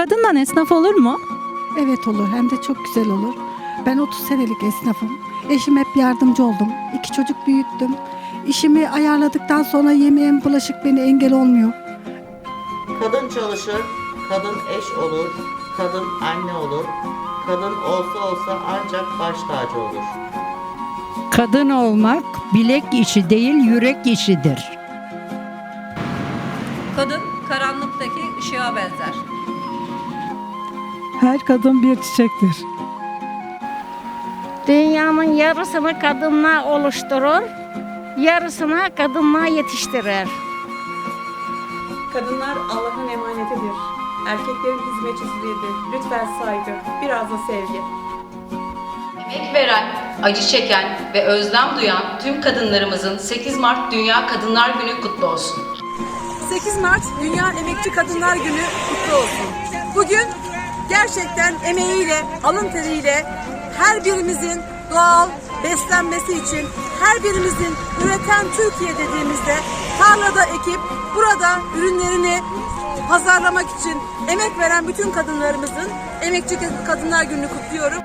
Kadından esnaf olur mu? Evet olur hem de çok güzel olur. Ben 30 senelik esnafım. Eşim hep yardımcı oldum. İki çocuk büyüttüm. İşimi ayarladıktan sonra yemeğim bulaşık beni engel olmuyor. Kadın çalışır, kadın eş olur, kadın anne olur, kadın olsa olsa ancak baş tacı olur. Kadın olmak bilek işi değil yürek işidir. Kadın karanlıktaki ışığa benzer. Her kadın bir çiçektir. Dünyanın yarısını kadınlar oluşturur, yarısını kadınlar yetiştirir. Kadınlar Allah'ın emanetidir. Erkeklerin hizmetçisidir. Lütfen saygı, biraz da sevgi. Emek veren, acı çeken ve özlem duyan tüm kadınlarımızın 8 Mart Dünya Kadınlar Günü kutlu olsun. 8 Mart Dünya Emekçi Kadınlar Günü kutlu olsun. Gerçekten emeğiyle, alın teriyle her birimizin doğal beslenmesi için her birimizin üreten Türkiye dediğimizde tarlada ekip burada ürünlerini pazarlamak için emek veren bütün kadınlarımızın Emekçi Kadınlar Günü'nü kutluyorum.